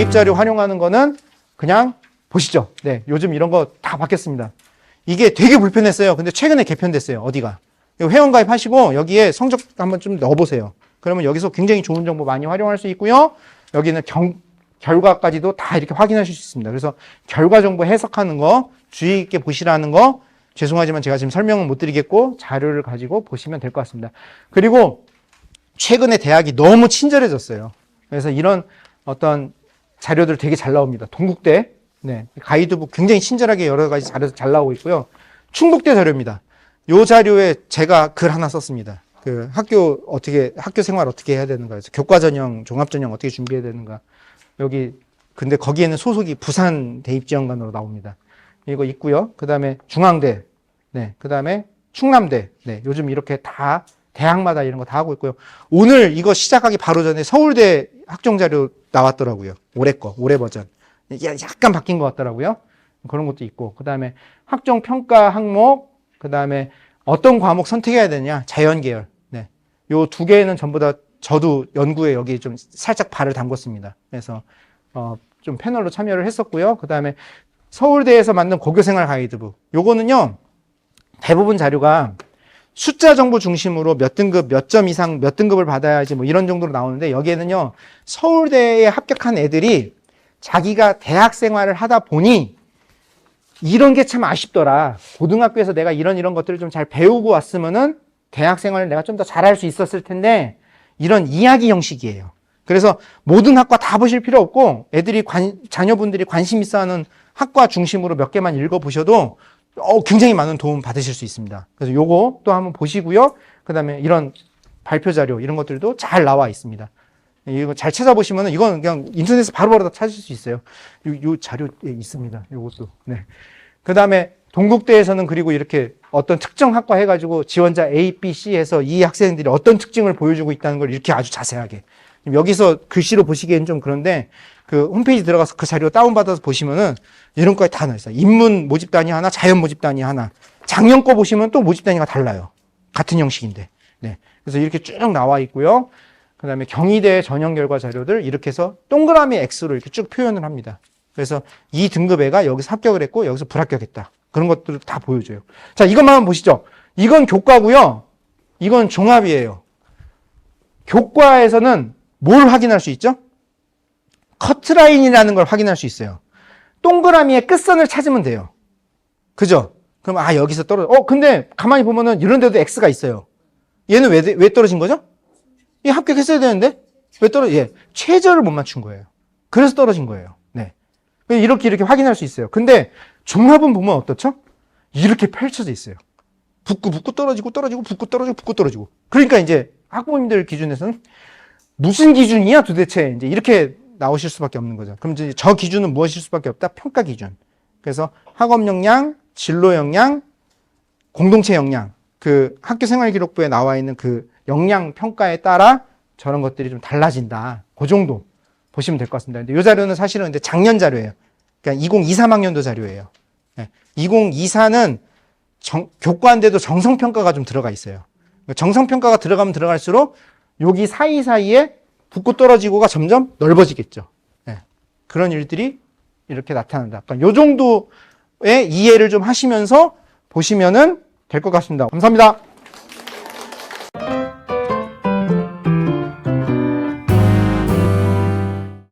대입 자료 활용하는 거는 그냥 보시죠. 네, 요즘 이런 거 다 바뀌었습니다. 이게 되게 불편했어요. 근데 최근에 개편됐어요. 어디가? 회원 가입하시고 여기에 성적 한번 좀 넣어보세요. 그러면 여기서 굉장히 좋은 정보 많이 활용할 수 있고요. 여기는 경, 결과까지도 다 이렇게 확인하실 수 있습니다. 그래서 결과 정보 해석하는 거 주의 있게 보시라는 거 죄송하지만 제가 지금 설명은 못 드리겠고 자료를 가지고 보시면 될 것 같습니다. 그리고 최근에 대학이 너무 친절해졌어요. 그래서 이런 어떤 자료들 되게 잘 나옵니다. 동국대 네, 가이드북 굉장히 친절하게 여러 가지 자료 잘 나오고 있고요. 충북대 자료입니다. 요 자료에 제가 글 하나 썼습니다. 그 학교 어떻게 학교 생활 어떻게 해야 되는가 해서 교과 전형, 종합 전형 어떻게 준비해야 되는가. 여기 근데 거기에는 소속이 부산 대입 지원관으로 나옵니다. 이거 있고요. 그다음에 중앙대. 네. 그다음에 충남대. 네. 요즘 이렇게 다 대학마다 이런 거 다 하고 있고요. 오늘 이거 시작하기 바로 전에 서울대 학종 자료 나왔더라고요. 올해 거, 올해 버전. 이게 약간 바뀐 것 같더라고요. 그런 것도 있고. 그 다음에 학종 평가 항목, 그 다음에 어떤 과목 선택해야 되냐? 자연 계열. 네. 요 두 개는 전부 다 저도 연구에 여기 좀 살짝 발을 담궜습니다. 그래서 어, 좀 패널로 참여를 했었고요. 그 다음에 서울대에서 만든 고교생활 가이드북. 요거는요. 대부분 자료가 숫자 정보 중심으로 몇 등급, 몇 점 이상, 몇 등급을 받아야지 뭐 이런 정도로 나오는데 여기에는요. 서울대에 합격한 애들이 자기가 대학 생활을 하다 보니 이런 게 참 아쉽더라. 고등학교에서 내가 이런 이런 것들을 좀 잘 배우고 왔으면은 대학 생활을 내가 좀 더 잘할 수 있었을 텐데 이런 이야기 형식이에요. 그래서 모든 학과 다 보실 필요 없고 애들이 관, 자녀분들이 관심 있어 하는 학과 중심으로 몇 개만 읽어 보셔도 어, 굉장히 많은 도움 받으실 수 있습니다. 그래서 요거 또 한번 보시고요. 그 다음에 이런 발표 자료 이런 것들도 잘 나와 있습니다. 이거 잘 찾아보시면은 이건 그냥 인터넷에서 바로바로 다 찾을 수 있어요. 요, 요 자료에 있습니다. 요것도. 네. 그 다음에 동국대에서는 그리고 이렇게 어떤 특정 학과 해가지고 지원자 A, B, C에서 이 학생들이 어떤 특징을 보여주고 있다는 걸 이렇게 아주 자세하게. 여기서 글씨로 보시기엔 좀 그런데 그 홈페이지 들어가서 그 자료 다운받아서 보시면은 이런 거에 다 나있어요. 인문 모집 단위 하나, 자연 모집 단위 하나. 작년 거 보시면 또 모집 단위가 달라요. 같은 형식인데. 네. 그래서 이렇게 쭉 나와 있고요. 그 다음에 경희대 전형 결과 자료들 이렇게 해서 동그라미 X로 이렇게 쭉 표현을 합니다. 그래서 이 등급 애가 여기서 합격을 했고 여기서 불합격했다. 그런 것들을 다 보여줘요. 자, 이것만 보시죠. 이건 교과고요. 이건 종합이에요. 교과에서는 뭘 확인할 수 있죠? 커트라인이라는 걸 확인할 수 있어요. 동그라미의 끝선을 찾으면 돼요. 그죠? 그럼 아 여기서 떨어. 어 근데 가만히 보면은 이런 데도 X가 있어요. 얘는 왜, 왜 떨어진 거죠? 이 합격했어야 되는데 왜 떨어? 예, 최저를 못 맞춘 거예요. 그래서 떨어진 거예요. 네. 이렇게 이렇게 확인할 수 있어요. 근데 종합은 보면 어떻죠? 이렇게 펼쳐져 있어요. 붙고 붙고 떨어지고 떨어지고 붙고 떨어지고 붙고 떨어지고. 그러니까 이제 학부모님들 기준에서는 무슨 기준이야 도대체 이제 이렇게 나오실 수밖에 없는 거죠. 그럼 이제 저 기준은 무엇일 수밖에 없다? 평가 기준. 그래서 학업 역량, 진로 역량, 공동체 역량. 그 학교 생활 기록부에 나와 있는 그 역량 평가에 따라 저런 것들이 좀 달라진다. 그 정도 보시면 될 것 같습니다. 근데 이 자료는 사실은 근데 작년 자료예요. 그러니까 2023학년도 자료예요. 네. 2024는 정, 교과인데도 정성평가가 좀 들어가 있어요. 정성평가가 들어가면 들어갈수록 여기 사이사이에 붙고 떨어지고가 점점 넓어지겠죠. 네. 그런 일들이 이렇게 나타난다. 그러니까 요 정도의 이해를 좀 하시면서 보시면은 될 것 같습니다. 감사합니다.